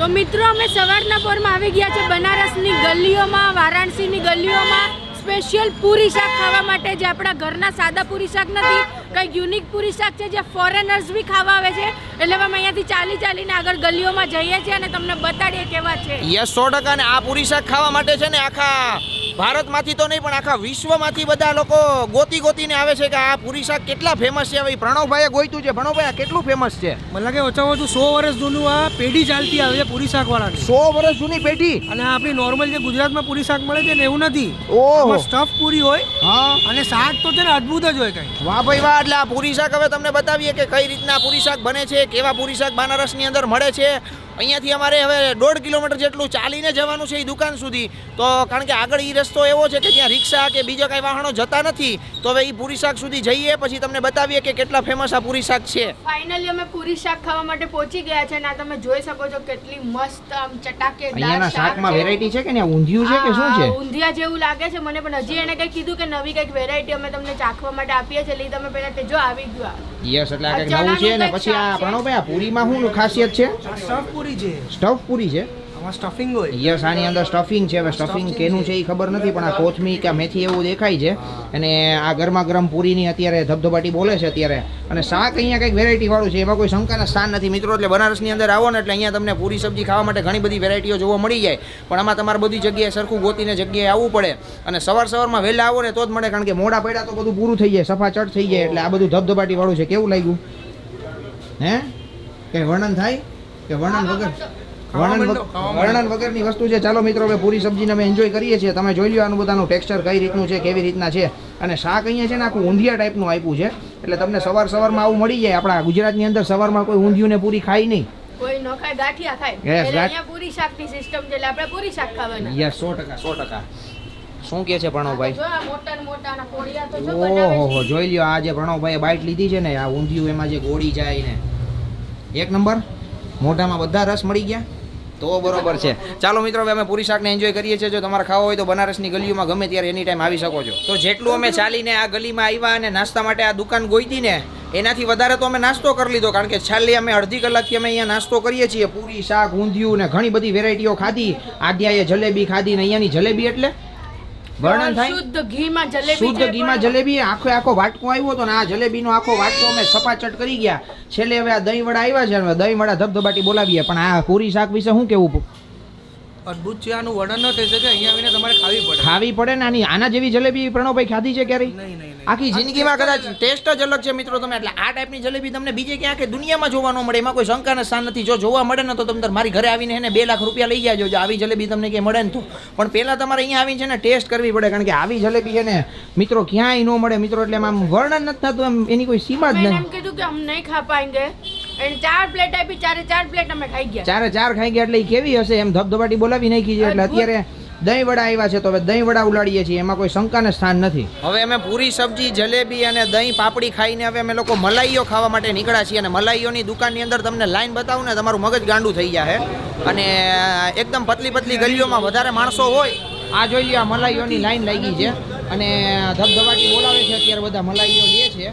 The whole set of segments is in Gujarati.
તો મિત્રો, અમે સવારના પોરમાં આવી ગયા છે બનારસની ગલીઓમાં, વારાણસીની ગલીઓમાં. સ્પેશિયલ પૂરી શાક ખાવા માટે જે આપણા ઘરના સાદા પૂરી શાક નથી, કંઈક યુનિક પૂરી શાક છે જે ફોરેનર્સ બી ખાવા આવે છે. એટલે અમે અહીંયાથી ચાલી ચાલીને આગળ ગલીઓમાં જઈએ છીએ અને તમને બતાડીએ કેવા છે. યસ, સો ટકા આ પૂરી શાક ખાવા માટે છે ને આખા ભારતમાંથી તો નહીં પણ આખા વિશ્વમાંથી બધા લોકો ગોતી ગોતીને આવે છે કે આ પૂરી શાક કેટલા ફેમસ છે? હવે પ્રણવભાઈએ ગોઈતું છે. પ્રણવભાઈ આ કેટલું ફેમસ છે? મને લાગે ઓછામાં ઓછું સો વર્ષ જૂનું આ પેઢી ચાલતી આવે છે પૂરી વાળા સો વર્ષ જૂની પેઢી? અને આપણી નોર્મલ જે ગુજરાતમાં પૂરી શાક મળે છે ને એવું નથી. ઓહો. સ્ટફ પૂરી હોય હા. અને શાક તો છે ને અદ્ભુત જ હોય કઈ. વાહ ભાઈ વાહ એટલે આ પૂરી શાક હવે તમને બતાવીએ કે કઈ રીતના પૂરી શાક બને છે કેવા પૂરી શાક બનારસની અંદર મળે છે અહીંયાથી અમારે હવે દોઢ કિલોમીટર જેટલું ચાલીને જવાનું છે એ દુકાન સુધી. તો કારણ કે આગળ એ રસ્તો એવો છે કે ત્યાં રિક્ષા કે બીજા કાંઈ વાહનો જતા નથી તો હવે એ પૂરી શાક સુધી જઈએ પછી તમને બતાવીએ કે કેટલા ફેમસ આ પૂરી શાક છે. ફાઇનલી અમે પૂરી શાક ખાવા માટે પહોંચી ગયા છે અને આ તમે જોઈ શકો છો કેટલી મસ્ત આમ ચટાકેદાર શાક શાકમાં છે. વેરાયટી છે કે ને ઊંધિયું છે કે શું છે? ઊંધિયા જેવું લાગે છે મને પણ. હજી એને કઈ કીધું કે નવી કંઈક વેરાયટી અમે તમને ચાખવા માટે આપીએ છીએ. એટલે તમે પહેલા તે જો આવી ગયો યસ એટલે આ કંઈક નવું છે ને પછી આ. પ્રણવભાઈ આ પૂરીમાં શું ખાસિયત છે? સબ સ્ટફ પૂરી છે. સ્ટફ પૂરી છે? આમાં સ્ટફિંગ હોય. યસ આની અંદર સ્ટફિંગ છે. હવે સ્ટફિંગ કેનું છે. એ ખબર નથી પણ આ કોથમી કે મેથી એવું દેખાય છે. અને આ ગરમા ગરમ પૂરીની અત્યારે ધબધબાટી બોલે છે અત્યારે. અને શાક અહીંયા કંઈક વેરાયટી વાળું છે એમાં કોઈ શંકાના સ્થાન નથી. મિત્રો એટલે બનારસની અંદર આવો ને એટલે અહીંયા તમને પૂરી સબ્જી ખાવા માટે ઘણી બધી વેરાયટીઓ જોવા મળી જાય. પણ આમાં તમારે બધી જગ્યાએ સરખું ગોતીને જગ્યાએ આવવું પડે. અને સવાર સવારમાં વહેલા આવો ને તો જ મળે કારણ કે મોડા પડ્યા તો બધું પૂરું થઈ જાય સફા ચટ થઈ જાય. એટલે આ બધું ધબધબાટી વાળું છે. કેવું લાગ્યું? હે? કંઈ વર્ણન થાય? કે વર્ણન વગર વર્ણન. વર્ણન વગરની વસ્તુ છે. ચાલો મિત્રો અમે પૂરી સબ્જીને અમે એન્જોય કરીએ છીએ. તમે જોઈ લો આનું બધાનું ટેક્સચર કઈ રીતનું છે કેવી રીતના છે. અને શાક અહીંયા છે ને આખું ઊંધિયા ટાઈપનું આપ્યું છે. એટલે તમને સવાર સવારમાં આવું મળી જાય. આપણા ગુજરાતની અંદર સવારમાં કોઈ ઊંધિયું ને પૂરી ખાય નહીં. કોઈ ન ખાય ગાંઠિયા ખાય. Yes, એટલે ગાંઠ- અહીંયા પૂરી શાકની સિસ્ટમ છે એટલે આપણે પૂરી શાક ખાવાના. યસ સો ટકા સો ટકા. શું કે છે પ્રણવભાઈ? ઓહો જોઈ લ્યો આ જે પ્રણવભાઈએ બાઇટ લીધી છે ને આ ઊંધિયું એમાં જે ગોળી જાય ને. એક નંબર? મોઢામાં બધા રસ મળી ગયા? તો બરોબર છે. ચાલો મિત્રો અમે પૂરી શાકને એન્જોય કરીએ છીએ. જો તમારે ખાવો હોય તો બનારસની ગલીઓમાં ગમે ત્યારે એની ટાઈમ આવી શકો છો. તો જેટલું અમે ચાલીને આ ગલીમાં આવ્યા અને નાસ્તા માટે આ દુકાન ગોઈતી ને એનાથી વધારે તો અમે નાસ્તો કરી લીધો. કારણ કે છેલ્લી અમે અડધી કલાકથી અમે અહીંયા નાસ્તો કરીએ છીએ. પૂરી શાક, ઊંધિયું ને ઘણી બધી વેરાયટીઓ ખાધી. આદ્યાએ જલેબી ખાધી ને અહીંયાની જલેબી એટલે વર્ણન થાય શુદ્ધ ઘીમાં જલેબી શુદ્ધ ઘીમાં જલેબી આખો આખો વાટકો આવ્યો હતો ને આ જલેબીનો આખો વાટકો અમે સપાચટ કરી ગયા. છેલ્લે હવે આ દહીં વડા આવ્યા છે દહીં વડા ધબધબાટી બોલાવીએ. પણ આ પૂરી શાક વિશે શું કેવું અદ્ભુત છે આનું વર્ણન ન થઈ શકે અહીંયા આવીને તમારે ખાવી પડે. ખાવી પડે ને આની આના જેવી જલેબી પ્રણવભાઈ ખાધી છે ક્યારે નહીં નહીં નહીં. આખી જિંદગીમાં કદાચ ટેસ્ટ જ અલગ છે મિત્રો તમે એટલે આ ટાઈપની જલેબી તમને બીજે ક્યાં કે દુનિયામાં જોવા ન મળે એમાં કોઈ શંકાના સ્થાન નથી. જો જોવા મળે ને તો તમે મારી ઘરે આવીને એને બે લાખ રૂપિયા લઈ જાજો જો આવી જલેબી તમને ક્યાંય મળે ને તો. પણ પહેલાં તમારે અહીંયા આવીને છે ને ટેસ્ટ કરવી પડે કારણ કે આવી જલેબી છે ને મિત્રો ક્યાંય ન મળે મિત્રો એટલે આમ વર્ણન નથી થતું એમ એની કોઈ સીમા જ નહીં એમ કીધું કે હમ નહીં ખા પાएंगे એને ચાર પ્લેટ આપી ચારે ચાર પ્લેટ અમે ખાઈ ગયા. ચારે ચાર ખાઈ ગયા એટલે કેવી હશે? એમ ધબધબાટી બોલાવી નાખી છે એટલે અત્યારે દહીં વડા આવ્યા છે તો હવે દહીં વડા ઉલાડીએ છીએ. એમાં કોઈ શંકાને સ્થાન નથી. હવે અમે પૂરી સબ્જી જલેબી અને દહીં પાપડી ખાઈને હવે અમે લોકો મલાઈઓ ખાવા માટે નીકળ્યા છીએ અને મલાઈઓની દુકાનની અંદર તમને લાઈન બતાવું ને તમારું મગજ ગાંડું થઈ જાય અને એકદમ પતલી પતલી ગલીઓમાં વધારે માણસો હોય. આ જોઈ લ્યો આ મલાઈઓની લાઈન લાગી છે. અને ધબધબાટી બોલાવે છે અત્યારે બધા મલાઈઓ લે છે.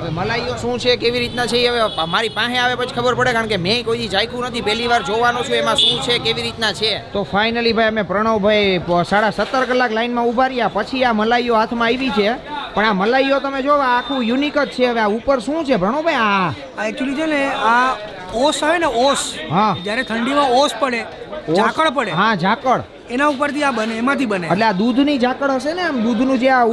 હવે મલાઈઓ શું છે કેવી રીતના છે હવે મારી પાસે આવે પછી ખબર પડે કારણ કે મેં કોઈ જાયકું નથી. પહેલી વાર જોવાનું છું એમાં શું છે કેવી રીતના છે. તો ફાઇનલી ભાઈ અમે પ્રણવભાઈ સાડા સત્તર કલાક લાઈનમાં ઊભા રહ્યા પછી આ મલાઈઓ હાથમાં આવી છે. પણ આ મલાઈઓ તમે જો આખું યુનિક જ છે. હવે આ ઉપર શું છે પ્રણવભાઈ? આ આ એકચ્યુઅલી છે ને આ ઓસ આવે ને ઓસ. હા. જ્યારે ઠંડીમાં ઓસ પડે ઝાકળ પડે. હા ઝાકળ. એના ઉપરથી આ બને એમાંથી બને. એટલે આ દૂધની ઝાકળ હશે ને આમ? દૂધનું જે આ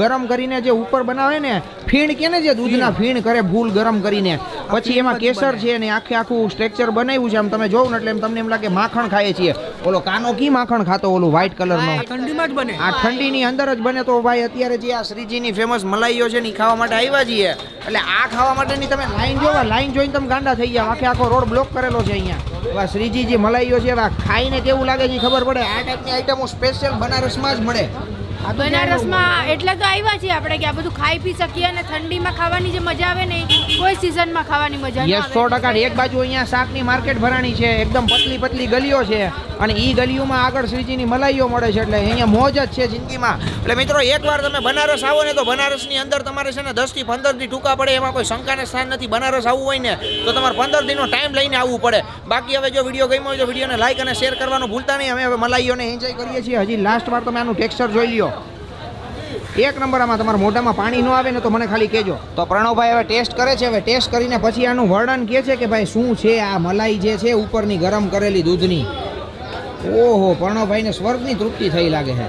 ગરમ કરીને જે ઉપર બનાવે ને ફીણ કે ને જે દૂધના ફીણ. કરે ભૂલ ગરમ કરીને. પછી એમાં કેસર છે ને આખે આખું સ્ટ્રક્ચર બનાવ્યું છે આમ તમે જોવો ને એટલે એમ તમને એમ લાગે માખણ ખાઈએ છીએ. ઓલો કાનો કી માખણ ખાતો? ઓલું વ્હાઈટ કલર નો? ઠંડીમાં જ બને. આ ઠંડીની અંદર જ બને તો ભાઈ અત્યારે જે આ શ્રીજીની ફેમસ મલાઈઓ છે ને ખાવા માટે આવ્યા છીએ. એટલે આ ખાવા માટેની તમે લાઈન જોવો લાઈન જોઈને તમે ગાંડા થઈ ગયા. આખે આખો રોડ બ્લોક કરેલો છે અહીંયા. હવે આ શ્રીજી જે મલાઈઓ છે હવે ખાઈને કેવું લાગે છે ખબર પડે? આ ટાઈપની આઈટમો સ્પેશિયલ બનારસમાં જ મળે. બનારસમાં એટલે તો આવ્યા છીએ આપણે કે આ બધું ખાઈ પી શકીએ અને ઠંડીમાં ખાવાની જે મજા આવે ને કોઈ સિઝનમાં ખાવાની મજા આવે યસ સો ટકા એક બાજુ અહીંયા શાકની માર્કેટ ભરાણી છે એકદમ પતલી પતલી ગલીઓ છે અને એ ગલીઓમાં આગળ શ્રીજીની મલાઈઓ મળે છે એટલે અહીંયા મોજ જ છે જિંદગીમાં. એટલે મિત્રો એકવાર તમે બનારસ આવો ને તો બનારસની અંદર તમારે છે ને દસથી પંદરથી પંદર દી ટૂંકા પડે એમાં કોઈ શંકાને સ્થાન નથી. બનારસ આવવું હોય ને તો તમારે પંદર દિનનો ટાઈમ લઈને આવવું પડે. બાકી હવે જો વીડિયો ગમ્યો હોય તો વિડીયોને લાઈક અને શેર કરવાનું ભૂલતા નહીં. અમે હવે મલાઈઓને એન્જોય કરીએ છીએ. હજી લાસ્ટ વાર તમે આનું ટેક્સચર જોઈ લ્યો. એક નંબર આમાં તમારા મોઢામાં પાણી ન આવે ને તો મને ખાલી કહેજો. તો પ્રણવભાઈ હવે ટેસ્ટ કરે છે હવે ટેસ્ટ કરીને પછી આનું વર્ણન કહે છે કે ભાઈ શું છે આ મલાઈ જે છે ઉપરની ગરમ કરેલી દૂધની. ઓહો પ્રણવભાઈને સ્વર્ગની તૃપ્તિ થઈ લાગે છે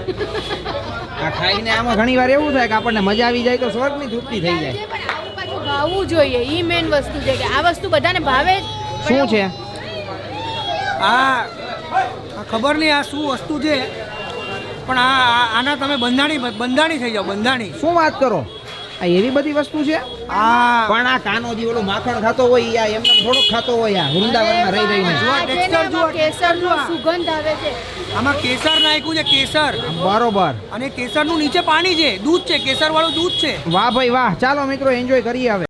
આ ખાઈને આમાં ઘણી વાર એવું થાય કે આપણને મજા આવી જાય તો સ્વર્ગની તૃપ્તિ થઈ જાય. ભાવવું જોઈએ ઈ મેઇન વસ્તુ છે કે આ વસ્તુ બધાને ભાવે શું છે? આ આ ખબર નહીં આ શું વસ્તુ છે? પણ આ આના તમે બંધાણી બંધાણી થઈ જાઓ બંધાણી. શું વાત કરો? આ એવી બધી વસ્તુ છે? આ પણ આ કાનો જે ઓલું માખણ ખાતો હોય આ એમને થોડોક ખાતો હોય આ વૃંદાવનમાં રહી રહીને. જો આ જો કેસર નો આમાં કેસરનો texture સુગંધ આવે છે. આમાં કેસર નાખ્યું છે કેસર. બરોબર. અને કેસરનું નીચે પાણી છે દૂધ છે કેસર વાળું દૂધ છે. વાહ ભાઈ વાહ ચાલો મિત્રો એન્જોય કરીએ હવે.